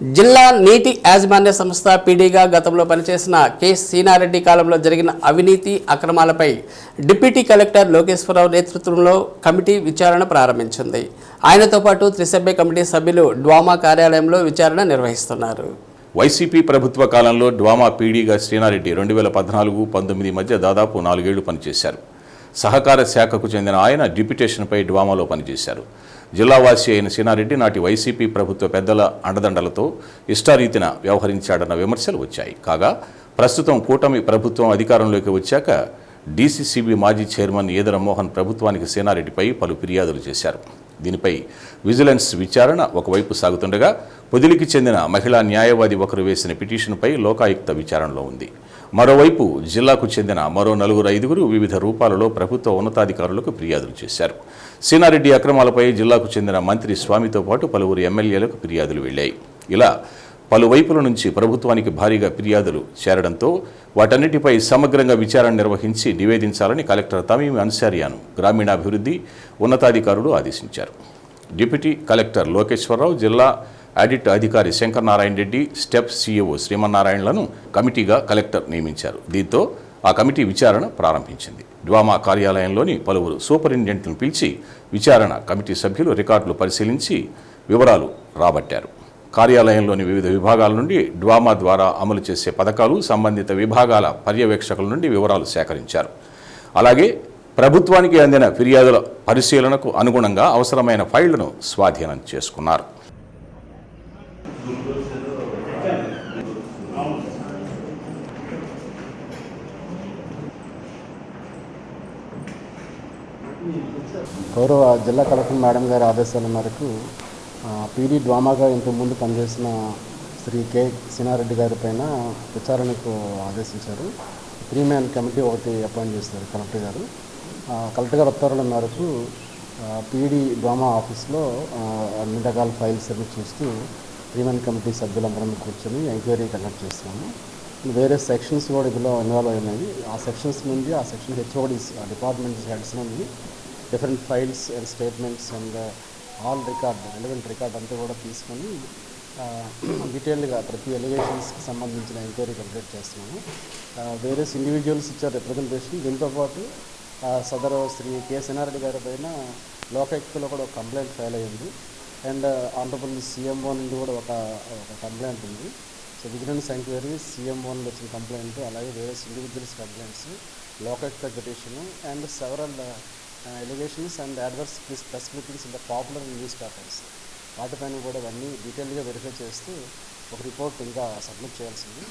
జిల్లా నీటి యాజమాన్య సంస్థ పీడీగా గతంలో పనిచేసిన కె సీనారెడ్డి కాలంలో జరిగిన అవినీతి అక్రమాలపై డిప్యూటీ కలెక్టర్ లోకేశ్వరరావు నేతృత్వంలో కమిటీ విచారణ ప్రారంభించింది. ఆయనతో పాటు త్రిసభ్య కమిటీ సభ్యులు డ్వామా కార్యాలయంలో విచారణ నిర్వహిస్తున్నారు. వైసీపీ ప్రభుత్వ కాలంలో డ్వామా పీడీగా శ్రీనారెడ్డి రెండు వేల పద్నాలుగు పంతొమ్మిది మధ్య దాదాపు నాలుగేళ్ళు పనిచేశారు. సహకార శాఖకు చెందిన ఆయన డిప్యుటేషన్పై డ్వామాలో పనిచేశారు. జిల్లావాసి అయిన సినారెడ్డి నాటి వైసీపీ ప్రభుత్వ పెద్దల అండదండలతో ఇష్టారీతిన వ్యవహరించాడన్న విమర్శలు వచ్చాయి. కాగా ప్రస్తుతం కూటమి ప్రభుత్వం అధికారంలోకి వచ్చాక డీసీసీబీ మాజీ చైర్మన్ ఈదర మోహన్ ప్రభుత్వానికి సేనారెడ్డిపై పలు ఫిర్యాదులు చేశారు. దీనిపై విజిలెన్స్ విచారణ ఒకవైపు సాగుతుండగా పొదిలికి చెందిన మహిళా న్యాయవాది ఒకరు వేసిన పిటిషన్పై లోకాయుక్త విచారణలో ఉంది. మరోవైపు జిల్లాకు చెందిన మరో నలుగురు ఐదుగురు వివిధ రూపాలలో ప్రభుత్వ ఉన్నతాధికారులకు ఫిర్యాదులు చేశారు. సీనారెడ్డి అక్రమాలపై జిల్లాకు చెందిన మంత్రి స్వామితో పాటు పలువురు ఎమ్మెల్యేలకు ఫిర్యాదులు వెళ్ళాయి ఇలా పలు వైపుల నుంచి ప్రభుత్వానికి భారీగా ఫిర్యాదులు చేరడంతో వాటన్నిటిపై సమగ్రంగా విచారణ నిర్వహించి నివేదించాలని కలెక్టర్ తమీం అన్సారియాను గ్రామీణాభివృద్ధి ఉన్నతాధికారులు ఆదేశించారు. డిప్యూటీ కలెక్టర్ లోకేశ్వరరావు జిల్లా ఆడిట్ అధికారి శంకర్ నారాయణ రెడ్డి స్టెప్ సీఈఓ శ్రీమన్నారాయణలను కమిటీగా కలెక్టర్ నియమించారు. దీంతో ఆ కమిటీ విచారణ ప్రారంభించింది. డ్వామా కార్యాలయంలోని పలువురు సూపరింటెండెంట్లను పిలిచి విచారణ కమిటీ సభ్యులు రికార్డులు పరిశీలించి వివరాలు రాబట్టారు. కార్యాలయంలోని వివిధ విభాగాల నుండి డ్వామా ద్వారా అమలు చేసే పథకాలు సంబంధిత విభాగాల పర్యవేక్షకుల నుండి వివరాలు సేకరించారు. అలాగే ప్రభుత్వానికి అందిన ఫిర్యాదుల పరిశీలనకు అనుగుణంగా అవసరమైన ఫైళ్ళను స్వాధీనం చేసుకున్నారు. గౌరవ జిల్లా కలెక్టర్ మేడం గారి ఆదేశాల మేరకు పీడీ డ్వామాగా ఇంతకుముందు పనిచేసిన శ్రీ కె సినారెడ్డి గారి పైన విచారణకు ఆదేశించారు. త్రీ మ్యాన్ కమిటీ ఒకటి అపాయింట్ చేశారు కలెక్టర్ గారు. కలెక్టర్ గారి ఉత్తర్వుల మేరకు పీడీ డ్వామా ఆఫీస్లో అన్ని రకాల ఫైల్స్ అన్ని చూస్తూ త్రీ మ్యాన్ కమిటీ సభ్యులందరం కూర్చొని ఎంక్వైరీ కండక్ట్ చేస్తున్నాము. వేరే సెక్షన్స్ కూడా ఇందులో ఇన్వాల్వ్ అయినాయి. ఆ సెక్షన్స్ నుండి ఆ సెక్షన్ హెచ్ఓడీస్ డిపార్ట్మెంట్ హెడ్స్ నుండి different files and statements and all record relevant record అంతా కూడా తీసుకొని డీటెయిల్డ్గా ప్రతి ఎలిగేషన్స్కి సంబంధించిన ఎంక్వైరీ కంప్లీట్ చేస్తున్నాము. వేరియస్ ఇండివిజువల్స్ ఇచ్చారు రిప్రజెంటేషన్ దీంతోపాటు సదరు శ్రీ కె సినారెడ్డి గారి పైన లోకాయుక్తలో కూడా ఒక కంప్లైంట్ ఫైల్ అయ్యింది అండ్ ఆనరబుల్ సీఎంఓ నుండి కూడా ఒక ఒక కంప్లైంట్ ఉంది. సో విజిలెన్స్ ఎంక్వైరీ సీఎంఓ నుండి వచ్చిన కంప్లైంట్ అలాగే various individuals complaints Lokayukta petition and several allegations and adverse press clippings in the popular newspapers వాటిపైన కూడా ఇవన్నీ డీటెయిల్గా వెరిఫై చేస్తూ ఒక రిపోర్ట్ ఇంకా సబ్మిట్ చేయాల్సింది.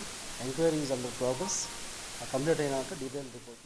Enquiry is under progress complete అయినాక డీటెయిల్ రిపోర్ట్